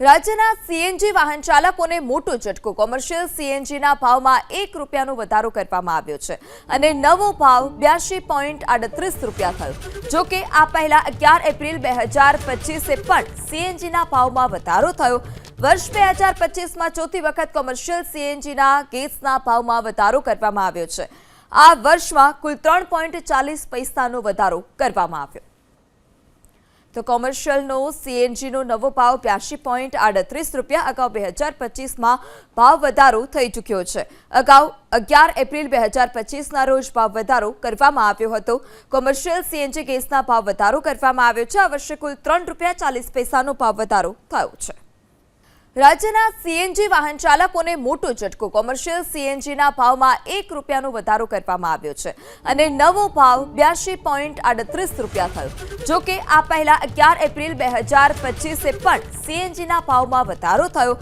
રાજ્યના સીએનજી વાહન ચાલકોને મોટો ઝટકો. કોમર્શિયલ સીએનજીના ભાવમાં એક રૂપિયાનો વધારો કરવામાં આવ્યો છે અને નવો ભાવ બ્યાસી પોઈન્ટ આડત્રીસ રૂપિયા થયો. જો કે આ પહેલા અગિયાર એપ્રિલ બે હજાર પચીસે પણ સીએનજીના ભાવમાં વધારો થયો. વર્ષ બે હજાર પચીસમાં ચોથી વખત કોમર્શિયલ સીએનજીના ગેસના ભાવમાં વધારો કરવામાં આવ્યો છે. આ વર્ષમાં કુલ ત્રણ પોઈન્ટ ચાલીસ પૈસાનો વધારો કરવામાં આવ્યો. તો કોમર્શિયલનો સીએનજીનો નવો ભાવ બ્યાસી પોઈન્ટ આડત્રીસ રૂપિયા, અગાઉ બે હજાર પચીસમાં ભાવ વધારો થઈ ચૂક્યો છે. અગાઉ અગિયાર એપ્રિલ બે હજાર પચીસના રોજ ભાવ વધારો કરવામાં આવ્યો હતો. કોમર્શિયલ સીએનજી ગેસના ભાવ વધારો કરવામાં આવ્યો છે. આ વર્ષે કુલ ત્રણ રૂપિયા ચાલીસ પૈસાનો ભાવ વધારો થયો છે. રાજ્યના સીએનજી વાહન ચાલકોને મોટો ઝટકો. કોમર્શિયલ સીએનજીના ભાવમાં એક રૂપિયાનો વધારો કરવામાં આવ્યો છે અને નવો ભાવ બ્યાસી પોઈન્ટ આડત્રીસ રૂપિયા થયો. જો કે આ પહેલા અગિયાર એપ્રિલ બે હજાર પચીસે પણ સીએનજીના ભાવમાં વધારો થયો